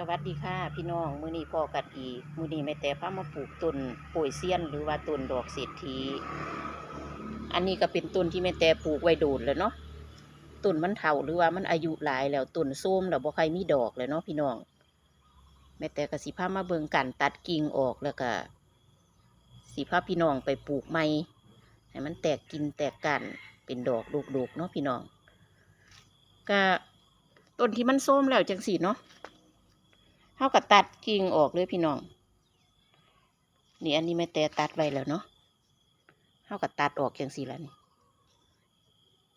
สวัสดีค่ะ พี่น้องมือนี้พอกันอีก มือนี้แม่แต่พามาปลูกต้นป่ยเซียนหรือว่าต้นดอกเศรษฐีอันนี้ก็เป็นต้นที่แม่แต่ปลูกไว้โดดแล้วเนาะต้นมันเฒ่าหรือว่ามันอายุหลายแล้วต้นส้มแล้วบ่ค่อยมีดอกเลยเนาะพี่น้องแม่แต่ก็สิพามาเบิงการตัดกิ่งออกแล้วก็สิพาพี่น้องไปปลูกใหม่ให้มันแตกกินแตกกันเป็นดอกดกๆเนาะพี่น้องก็ต้นที่มันส้มแล้วจังสีเนาะ เฮาก็ตัดกิ่งออกเลยพี่น้อง นี่อันนี้แม่แต่ตัดไว้แล้วเนาะเฮาก็ตัดออกอย่างสี่ละนี่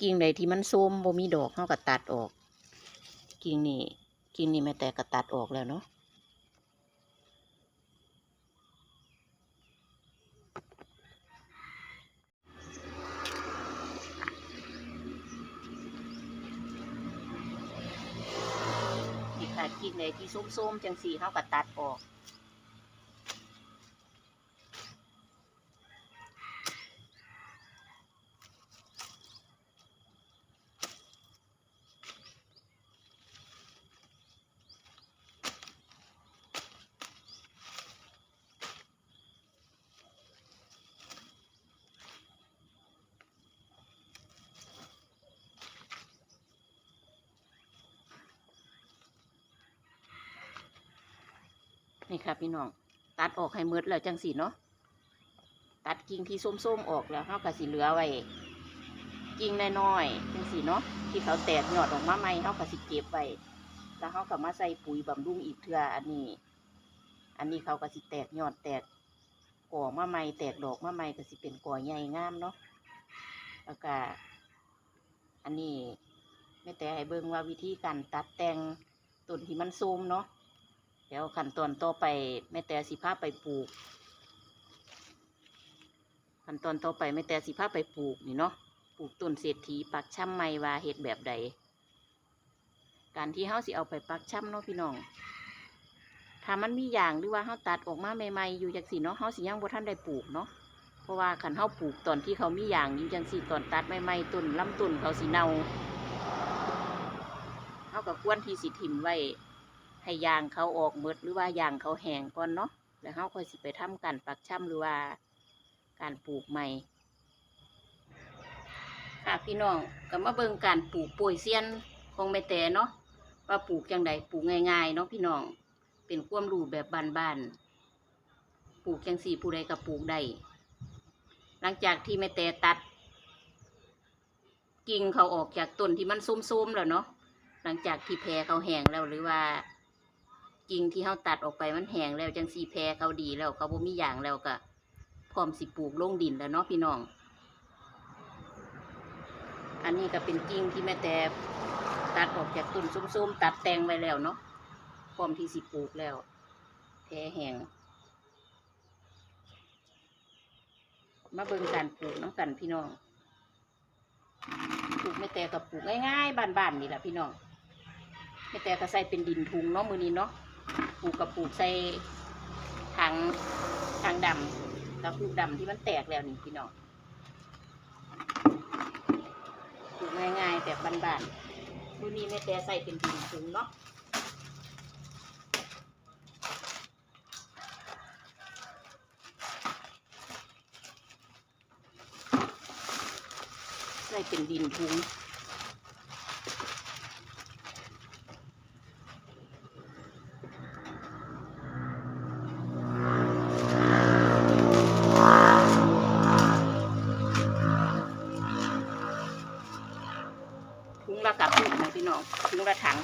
กิ่งใดที่มันส้มบ่มีดอกเฮาก็ตัดออก กิ่งนี่กิ่งนี่แม่แต่ก็ตัดออกแล้วเนาะ ใดที่ส้มๆจังสี่เขาก็ตัดออก นี่ค่ะพี่น้อง ตัดออกให้หมืดแล้วจังสีเนาะ ตัดกิ่งที่ส้มๆออกแล้วเฮาก็สิเหลือไว้ กิ่งน้อยๆจังสีเนาะ ที่เขาแตกยอดออกมาใหม่เฮาก็สิเก็บไว้ แล้วเฮาก็มาใส่ปุ๋ยบำรุงอีกเทืออันนี้ อันนี้เขาก็สิแตกยอดแตกก่อมาใหม่แตกดอกมาใหม่ก็สิเป็นก่อใหญ่งามเนาะแล้วก็อันนี้ไม่แต่ให้เบิ่งว่าวิธีการตัดแต่งต้นที่มันส้มเนาะ เดี๋ยวขั้นตอนต่อไปแม่แต่สิพาไปปลูกขั้นตอนต่อไปแม่แต่สิพาไปปลูกนี่เนาะปลูกต้นเศรษฐีปักช่ำไม้ว่าเห็ดแบบใด การที่เฮาสิเอาไปปักช่ำเนาะพี่น้องถ้ามันมีอย่างหรือว่าเฮาตัดออกมาใหม่ๆอยู่จังสีเนาะเฮาสิยังบ่ทันได้ปลูกเนาะเพราะว่าคันเฮาปลูกตอนที่เขามีอย่างอยู่จังสีตอนตัดใหม่ๆต้นลำต้นเขาสิเน่าเฮาก็ควรที่สิถิ่มไว้ ให้ยางเขาออกหมดหรือว่ายางเขาแห้งก่อนเนาะแล้วเขาค่อยสิไปทำการปักช่ำหรือว่าการปลูกใหม่ ค่ะพี่น้องก็มาเบิ่งการปลูกป่วยเซียนของแม่แต่เนาะว่าปลูกจังใดปลูกง่ายๆเนาะพี่น้องเป็นความรู้แบบบานๆปลูกจังสี่ผู้ใดก็ปลูกได้หลังจากที่แม่แต่ตัด กิ่งเขาออกจากต้นที่มันส้มๆแล้วเนาะหลังจากที่แพรเขาแห้งแล้วหรือว่า กิ่งที่เขาตัดออกไปมันแห้งแล้วจังสีแพรเขาดีแล้วเขาบ่มีอย่างแล้วก็พร้อมสิปลูกลงดินแล้วเนาะพี่น้อง อันนี้ก็เป็นกิ่งที่แม่แต่ตัดออกจากต้นส้มๆตัดแต่งไว้แล้วเนาะพร้อมที่สิปลูกแล้ว แพรแห้งมาเบิ่งการปลูกน้ำกันพี่น้องปลูกแม่แต่กับปลูกง่ายๆบ้านๆนี่แหละพี่น้องแม่แต่ก็ใส่เป็นดินทุงเนาะมือนี้เนาะ ปลูกกับปลูกใส่ถังถังดำแล้วปลูกดำที่มันแตกแล้วนี่พี่น้องปลูกง่ายๆแบบบานๆมือนี้แม่แต่ใส่เป็นดินถุงเนาะใส่เป็นดินถุงถุงละกับถุงนะพี่น้องถุงละถัง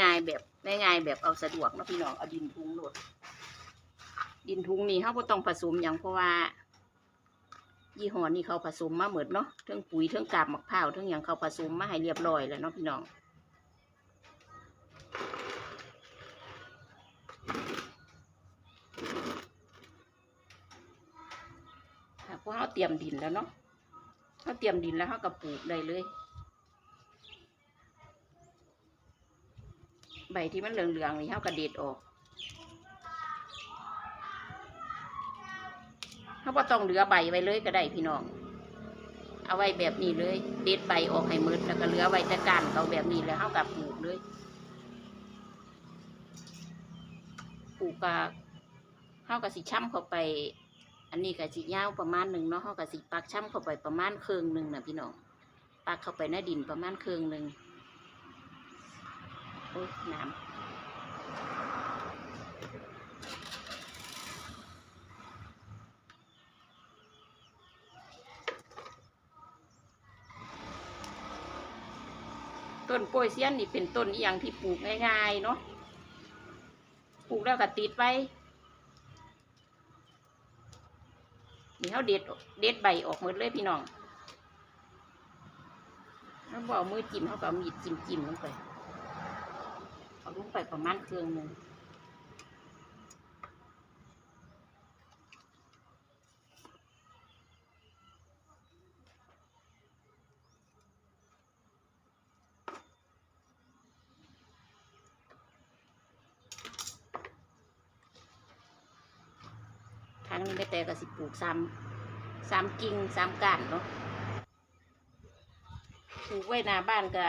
ง่ายๆแบบง่ายๆแบบเอาสะดวกนะพี่น้องเอาดินทุงโหลด ดินทุงนี่เขาก็ต้องผสมอย่างเพราะว่า ยี่ห้อนี้เขาผสมมาเหมือนเนาะเทั้งปุ๋ยเทั้งกาบมะพร้าวทั้งอย่างเขาผสมมาให้เรียบร้อยแล้วเนาะพี่น้องเพราะเขาเตรียมดินแล้วเนาะเขาเตรียมดินแล้วเขาก็ปลูกได้เลย ใบที่มันเหลืองๆนี่เขาก็เด็ดออกเขาก็ต้องเหลือใบไว้เลยก็ได้พี่น้อง เอาไว้แบบนี้เลย เด็ดใบออกให้หมืดแล้วก็เหลือไว้แต่ก้านเขาแบบนี้แล้วเฮากับปลูกเลยปลูกกะเฮากับสิช่ำเข้าไป อันนี้ก็สิยาวประมาณหนึ่งเนาะเฮาก็สิปักช่ำเข้าไปประมาณครึ่งหนึ่งนะพี่น้องปักเข้าไปในดินประมาณครึ่งหนึ่ง อ้ยน้ำต้นโปยเซียนนี่เป็นต้นอหย่างที่ปลูกง่ายๆเนาะปลูกแล้วก็ติดไว้นี่เขาเด็ดเด็ดใบออกหมดเลยพี่น้องแล้วบอกมือจิ้มเขาก็เอามีดจิ้มจิ้มลงไป เอาลงไปประมาณเครื่องหนึ่งทางนี้ไม่แต่ก็สิปลูกซ้ำซ้ำกิ่งซ้ำก้านเนาะปลูกไว้หน้าบ้านก็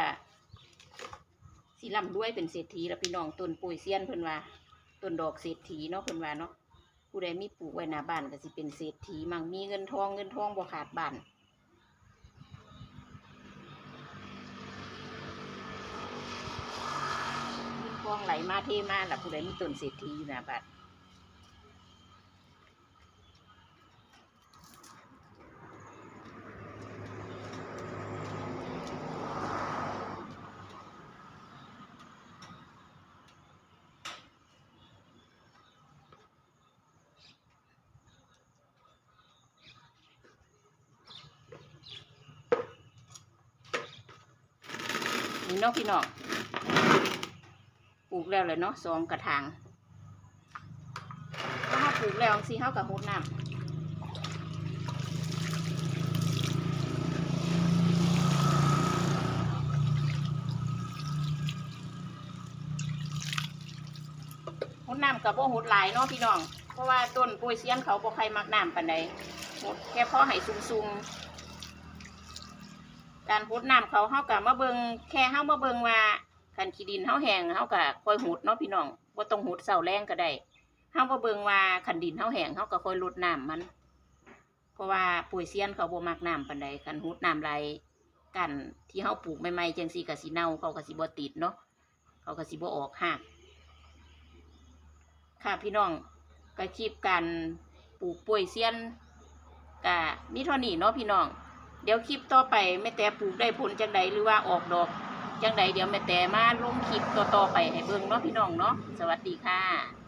สิร่ำรวยเป็นเศรษฐีแล้วพี่น้องต้นปุ๋ยเซียนเพิ่นว่าต้นดอกเศรษฐีเนาะเพิ่นว่าเนาะผู้ใดมีปลูกไว้หน้าบ้านก็สิเป็นเศรษฐีมั่งมีเงินทองเงินทองบ่ขาดบ้านเงินทองไหลมาเทมาล่ะผู้ใดมีต้นเศรษฐีอยู่หน้าบ้าน เนาะพี่น้องปลูกแล้วเลยเนาะสองกระถางถ้าเาปลูกแล้วสิเฮากับหดน้ำหดน้ำกับบ่หดหลายเนาะพี่น้อง เพราะว่าต้นปุยเซียนเขาบ่ใครมักน้ำปานใดหดแค่พอให้ซุ่มๆ การพดน้ำเขาเฮากะมาเบิงแค่เฮามาเบิงว่าคันขี้ดินเฮาแห้งเฮากะคอยหดเนาะพี่น้องบ่ต้องหดเสาแรงก็ได้เฮามาเบิงว่าคันดินเฮาแห้งเฮาก็ค่อยลดน้ำมัน เพราะว่าปุ๋ยเซียนเขาบ่มักน้ำปานใดคันหดน้ำไหลกันที่เฮาปลูกใหม่ๆจังซี่ก็สิเน่าเขาก็สิบ่ติดเนาะเขาก็สิบ่ออกหากค่ะพี่น้องก็คลิปการปลูกปุ๋ยเซียนก็มีเท่านี้เนาะพี่น้อง เดี๋ยวคลิปต่อไปแม่แต่ปลูกได้ผลจังใดหรือว่าออกดอกจังใดเดี๋ยวแม่แต่มาลงคลิปต่อๆไปให้เบิ่งเนาะพี่น้องเนาะสวัสดีค่ะ